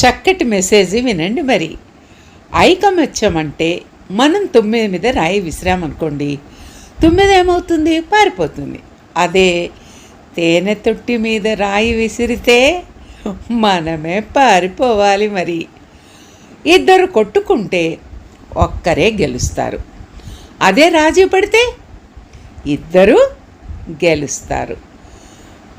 చక్కటి మెసేజ్ వినండి మరి. ఐకమత్యం అంటే మనం తొమ్మిది మీద రాయి విసిరామనుకోండి తొమ్మిది ఏమవుతుంది? పారిపోతుంది. అదే తేనె తొట్టి మీద రాయి విసిరితే మనమే పారిపోవాలి మరి. ఇద్దరు కొట్టుకుంటే ఒక్కరే గెలుస్తారు. అదే రాజీ పడితే ఇద్దరు గెలుస్తారు.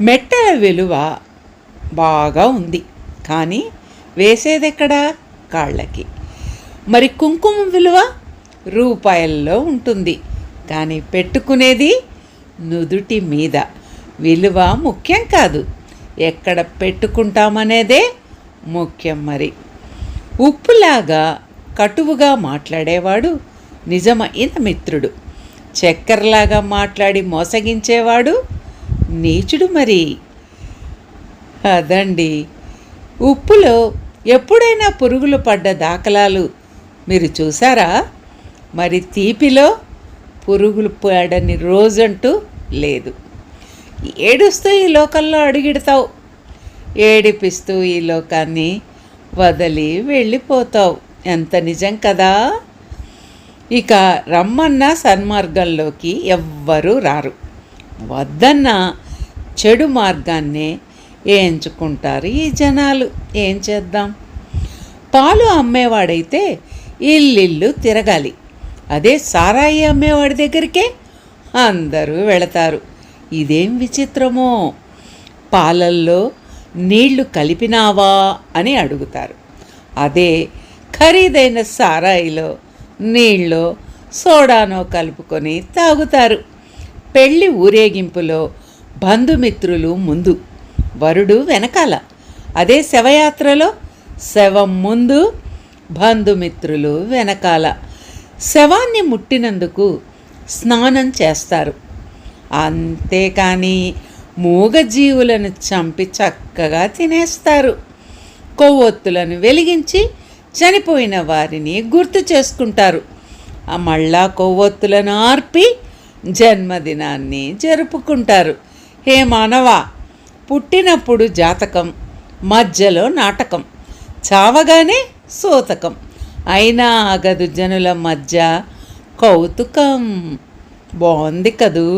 మెట్టల విలువ బాగా ఉంది. కానీ వేసేదెక్కడా? కాళ్ళకి. మరి కుంకుమ విలువ రూపాయల్లో ఉంటుంది. కానీ పెట్టుకునేది నుదుటి మీద. విలువ ముఖ్యం కాదు. ఎక్కడ పెట్టుకుంటామనేదే ముఖ్యం మరి. ఉప్పులాగా కటువుగా మాట్లాడేవాడు నిజమైన మిత్రుడు. చక్కెరలాగా మాట్లాడి మోసగించేవాడు నీచుడు మరి. అదండి. ఉప్పులో ఎప్పుడైనా పురుగులు పడ్డ దాఖలాలు మీరు చూసారా మరి తీపిలో పురుగులు పడని రోజంటూ లేదు. ఏడుస్తూ ఈ లోకంలో అడుగిడతావు. ఏడిపిస్తూ ఈ లోకాన్ని వదిలి వెళ్ళిపోతావు. ఎంత నిజం కదా? ఇక రమ్మన్న సన్మార్గంలోకి ఎవ్వరూ రారు. వద్దన్న చెడు మార్గాన్నే ఎంచుకుంటారు ఈ జనాలు ఏం చేద్దాం? పాలు అమ్మేవాడైతే ఇల్లిల్లు తిరగాలి. అదే సారాయి అమ్మేవాడి దగ్గరికే అందరూ వెళతారు. ఇదేం విచిత్రమో? పాలల్లో నీళ్ళు కలిపినావా అని అడుగుతారు. అదే ఖరీదైన సారాయిలో నీళ్ళు సోడానో కలుపుకొని తాగుతారు. పెళ్ళి ఊరేగింపులో బంధుమిత్రులు ముందు వరుడు వెనకాల. అదే శవయాత్రలో శవం ముందు బంధుమిత్రులు వెనకాల. శవాన్ని ముట్టినందుకు స్నానం చేస్తారు. అంతేకాని మూగజీవులను చంపి చక్కగా తినేస్తారు. కొవ్వొత్తులను వెలిగించి చనిపోయిన వారిని గుర్తు చేసుకుంటారు. ఆ మళ్ళా కొవ్వొత్తులను ఆర్పి జన్మదినాన్ని జరుపుకుంటారు. హే మానవా పుట్టినప్పుడు జాతకం మధ్యలో నాటకం చావగానే సోతకం. అయినా ఆగదు జనుల మధ్య కౌతుకం. బాగుంది కదూ?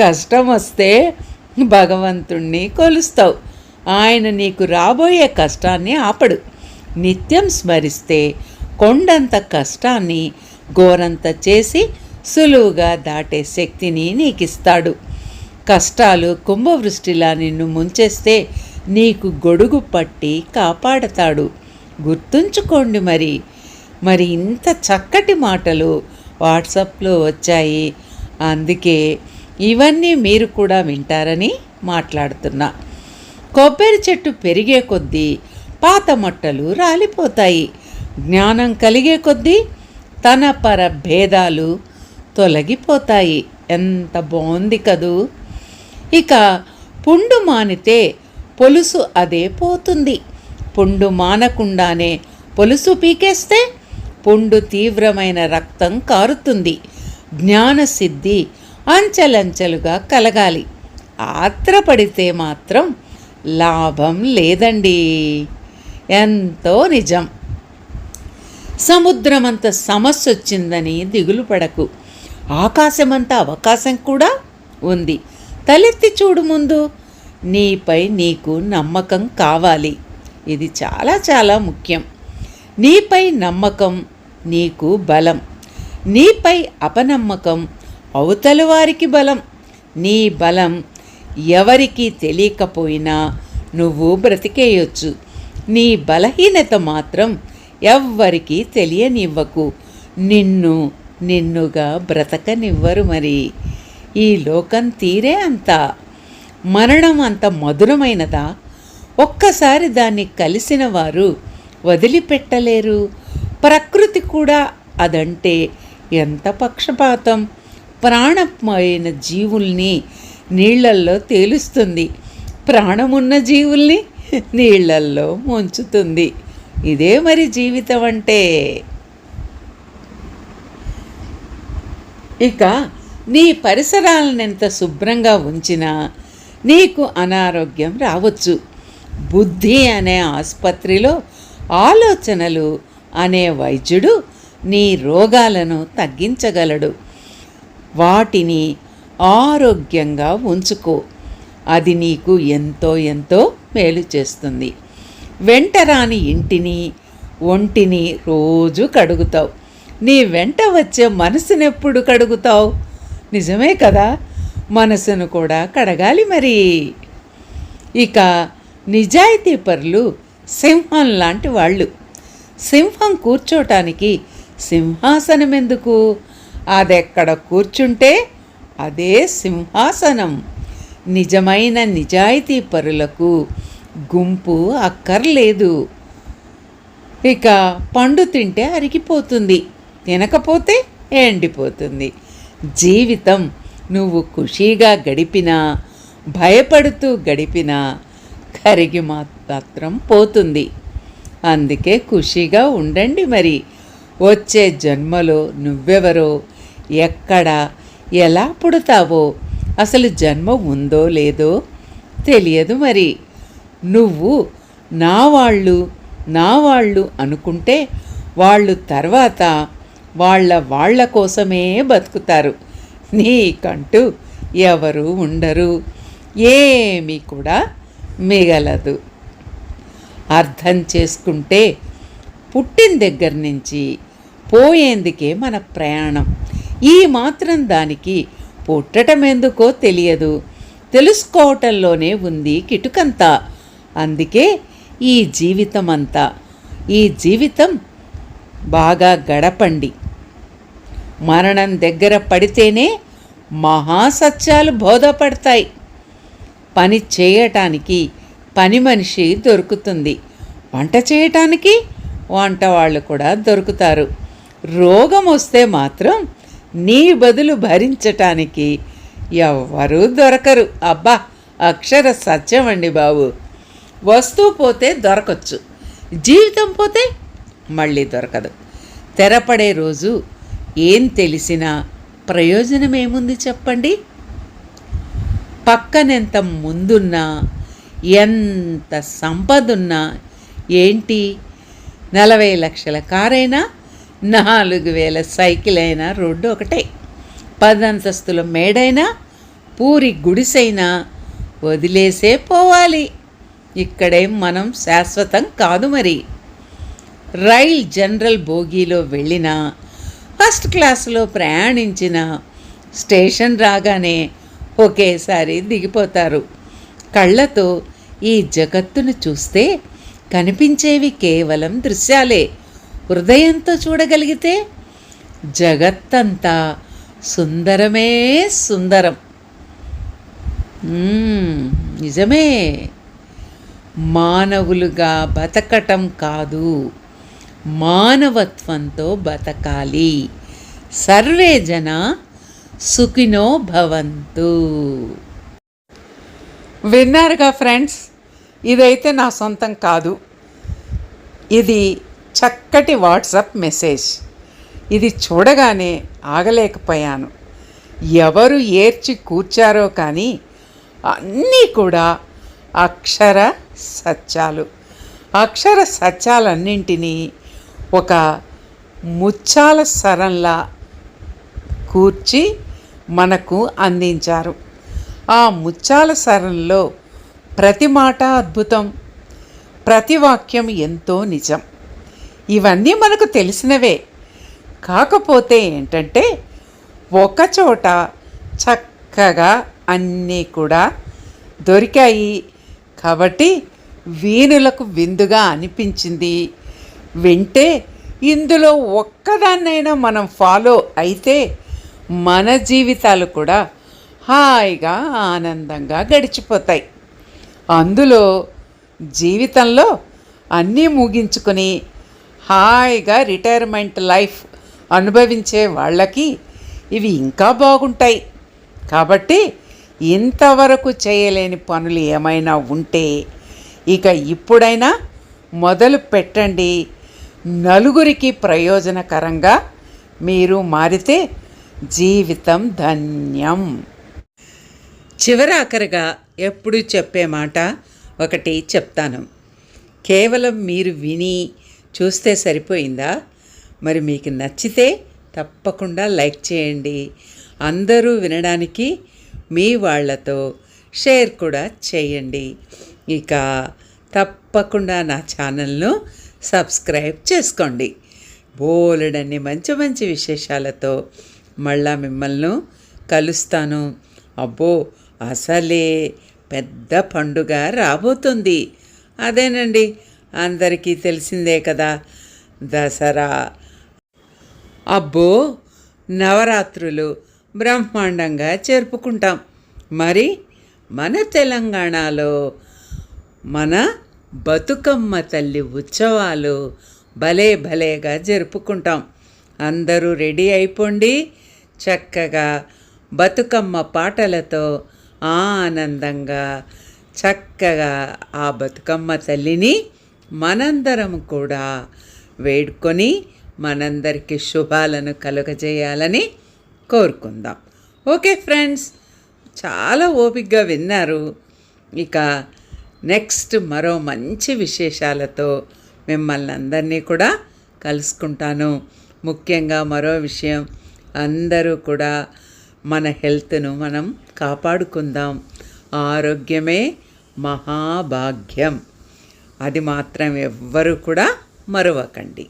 కష్టం వస్తే భగవంతుణ్ణి కొలుస్తావు. ఆయన నీకు రాబోయే కష్టాన్ని ఆపడు. నిత్యం స్మరిస్తే కొండంత కష్టాన్ని గోరంత చేసి సులువుగా దాటే శక్తిని నీకిస్తాడు. కష్టాలు కుంభవృష్టిలా నిన్ను ముంచేస్తే నీకు గొడుగు పట్టి కాపాడతాడు. గుర్తుంచుకోండి మరి. మరి ఇంత చక్కటి మాటలు వాట్సాప్లో వచ్చాయి. అందుకే ఇవన్నీ మీరు కూడా వింటారని మాట్లాడుతున్నా. కొబ్బరి చెట్టు పెరిగే కొద్దీ పాత మొట్టలు రాలిపోతాయి. జ్ఞానం కలిగే కొద్దీ తన పర భేదాలు తొలగిపోతాయి. ఎంత బాగుంది కదూ! ఇక పుండు మానితే పొలుసు అదే పోతుంది. పుండు మానకుండానే పొలుసు పీకేస్తే పుండు తీవ్రమైన రక్తం కారుతుంది. జ్ఞానసిద్ధి అంచెలంచెలుగా కలగాలి. ఆత్రపడితే మాత్రం లాభం లేదండి. ఎంతో నిజం. సముద్రమంత సమస్య వచ్చిందని దిగులు పడకు. ఆకాశమంత అవకాశం కూడా ఉంది. తలెత్తి చూడు ముందు. నీపై నీకు నమ్మకం కావాలి. ఇది చాలా చాలా ముఖ్యం. నీపై నమ్మకం నీకు బలం. నీపై అపనమ్మకం అవతల వారికి బలం. నీ బలం ఎవరికీ తెలియకపోయినా నువ్వు బ్రతికేయొచ్చు. నీ బలహీనత మాత్రం ఎవ్వరికీ తెలియనివ్వకు. నిన్ను నిన్నుగా బ్రతకనివ్వరు మరి. ఈ లోకం తీరే అంత మరణం అంత మధురమైనదా? ఒక్కసారి దాన్ని కలిసిన వారు వదిలిపెట్టలేరు. ప్రకృతి కూడా అదంటే ఎంత పక్షపాతం. ప్రాణమైన జీవుల్ని నీళ్ళల్లో తేలుస్తుంది. ప్రాణమున్న జీవుల్ని నీళ్ళల్లో ముంచుతుంది. ఇదే మరి జీవితం అంటే ఇక నీ పరిసరాలను ఎంత శుభ్రంగా ఉంచినా నీకు అనారోగ్యం రావచ్చు. బుద్ధి అనే ఆసుపత్రిలో ఆలోచనలు అనే వైద్యుడు నీ రోగాలను తగ్గించగలడు. వాటిని ఆరోగ్యంగా ఉంచుకో. అది నీకు ఎంతో ఎంతో మేలు చేస్తుంది. వెంటరాని ఇంటిని ఒంటిని రోజు కడుగుతావు. నీ వెంట వచ్చే మనసునెప్పుడు కడుగుతావు? నిజమే కదా? మనసును కూడా కడగాలి మరి. ఇక నిజాయితీ పరులు సింహం లాంటి వాళ్ళు. సింహం కూర్చోటానికి సింహాసనం ఎందుకు? అదెక్కడ కూర్చుంటే అదే సింహాసనం. నిజమైన నిజాయితీ పరులకు గుంపు అక్కర్లేదు. ఇక పండు తింటే అరిగిపోతుంది. తినకపోతే ఎండిపోతుంది. జీవితం నువ్వు ఖుషీగా గడిపినా భయపడుతూ గడిపినా కరిగి మాత్రం పోతుంది. అందుకే ఖుషీగా ఉండండి మరి. వచ్చే జన్మలో నువ్వెవరో ఎక్కడ ఎలా పుడతావో అసలు జన్మ ఉందో లేదో తెలియదు మరి. నువ్వు నా వాళ్ళు నా వాళ్ళు అనుకుంటే వాళ్ళు తర్వాత వాళ్ళ వాళ్ళ కోసమే బతుకుతారు. నీకంటూ ఎవరు ఉండరు. ఏమీ కూడా మిగలదు. అర్థం చేసుకుంటే పుట్టిన దగ్గర నుంచి పోయేందుకే మన ప్రయాణం. ఈ మాత్రం దానికి పుట్టటం ఎందుకో తెలియదు. తెలుసుకోవటంలోనే ఉంది కిటుకంతా. అందుకే ఈ జీవితం అంతా ఈ జీవితం బాగా గడపండి. మరణం దగ్గర పడితేనే మహాసత్యాలు బోధపడతాయి. పని చేయటానికి పని మనిషి దొరుకుతుంది. వంట చేయటానికి వంట వాళ్ళు కూడా దొరుకుతారు. రోగం వస్తే మాత్రం నీ బదులు భరించటానికి ఎవ్వరూ దొరకరు. అబ్బా అక్షర సత్యం అండి బాబు. వస్తువు పోతే దొరకచ్చు. జీవితం పోతే మళ్ళీ దొరకదు. తెరపడే రోజు ఏం తెలిసినా ప్రయోజనమేముంది చెప్పండి? పక్కనెంత ముందున్నా ఎంత సంపదున్నా ఏంటి? నలభై లక్షల కారైనా నాలుగు వేల సైకిల్ అయినా రోడ్డు ఒకటే. పదంతస్తుల మేడైనా పూరి గుడిసైనా వదిలేసే పోవాలి. ఇక్కడే మనం శాశ్వతం కాదు మరి. రైల్ జనరల్ బోగీలో వెళ్ళినా ఫస్ట్ క్లాస్లో ప్రయాణించిన స్టేషన్ రాగానే ఒకేసారి దిగిపోతారు. కళ్ళతో ఈ జగత్తును చూస్తే కనిపించేవి కేవలం దృశ్యాలే. హృదయంతో చూడగలిగితే జగత్తంతా సుందరమే సుందరం. నిజమే. మానవులుగా బతకటం కాదు. మానవత్వంతో బతకాలి. సర్వే జన సుఖినో భవంతు. విన్నారుగా ఫ్రెండ్స్? ఇదైతే నా సొంతం కాదు. ఇది చక్కటి వాట్సాప్ మెసేజ్. ఇది చూడగానే ఆగలేకపోయాను. ఎవరు ఏర్చి కూర్చారో కానీ అన్నీ కూడా అక్షర సత్యాలు. అక్షర సత్యాలన్నింటినీ ఒక ముచ్చాల సరంలా కూర్చి మనకు అందించారు. ఆ ముచ్చాల సరంలో ప్రతి మాట అద్భుతం ప్రతి వాక్యం ఎంతో నిజం. ఇవన్నీ మనకు తెలిసినవే. కాకపోతే ఏంటంటే ఒకచోట చక్కగా అన్నీ కూడా దొరికాయి. కాబట్టి వీణులకు విందుగా అనిపించింది. వింటే ఇందులో ఒక్కదాన్నైనా మనం ఫాలో అయితే మన జీవితాలు కూడా హాయిగా ఆనందంగా గడిచిపోతాయి. అందులో జీవితంలో అన్నీ ముగించుకొని హాయిగా రిటైర్మెంట్ లైఫ్ అనుభవించే వాళ్ళకి ఇవి ఇంకా బాగుంటాయి. కాబట్టి ఇంతవరకు చేయలేని పనులు ఏమైనా ఉంటే ఇక ఇప్పుడైనా మొదలు పెట్టండి. నలుగురికి ప్రయోజనకరంగా మీరు మారితే జీవితం ధన్యం. చివరాఖరిగా ఎప్పుడు చెప్పే మాట ఒకటి చెప్తాను. కేవలం మీరు విని చూస్తే సరిపోయిందా? మరి మీకు నచ్చితే తప్పకుండా లైక్ చేయండి. అందరూ వినడానికి మీ వాళ్ళతో షేర్ కూడా చేయండి. ఇక తప్పకుండా నా ఛానల్ను సబ్స్క్రైబ్ చేసుకోండి. బోలెడన్ని మంచి మంచి విశేషాలతో మళ్ళా మిమ్మల్ని కలుస్తాను. అబ్బో అసలే పెద్ద పండుగ రాబోతుంది. అదేనండి అందరికీ తెలిసిందే కదా దసరా. అబ్బో నవరాత్రులు బ్రహ్మాండంగా జరుపుకుంటాం. మరి మన తెలంగాణలో మన బతుకమ్మ తల్లి ఉత్సవాలు భలే భలేగా జరుపుకుంటాం. అందరూ రెడీ అయిపోండి. చక్కగా బతుకమ్మ పాటలతో ఆనందంగా చక్కగా ఆ బతుకమ్మ తల్లిని మనందరం కూడా వేడుకొని మనందరికీ శుభాలను కలుగజేయాలని కోరుకుందాం. ఓకే ఫ్రెండ్స్ చాలా ఓపికగా విన్నారు. ఇక నెక్స్ట్ మరో మంచి విశేషాలతో మిమ్మల్ని అందరినీ కూడా కలుసుకుంటాను. ముఖ్యంగా మరో విషయం అందరూ కూడా మన హెల్త్ను మనం కాపాడుకుందాం. ఆరోగ్యమే మహాభాగ్యం. అది మాత్రం ఎవ్వరూ కూడా మరవకండి.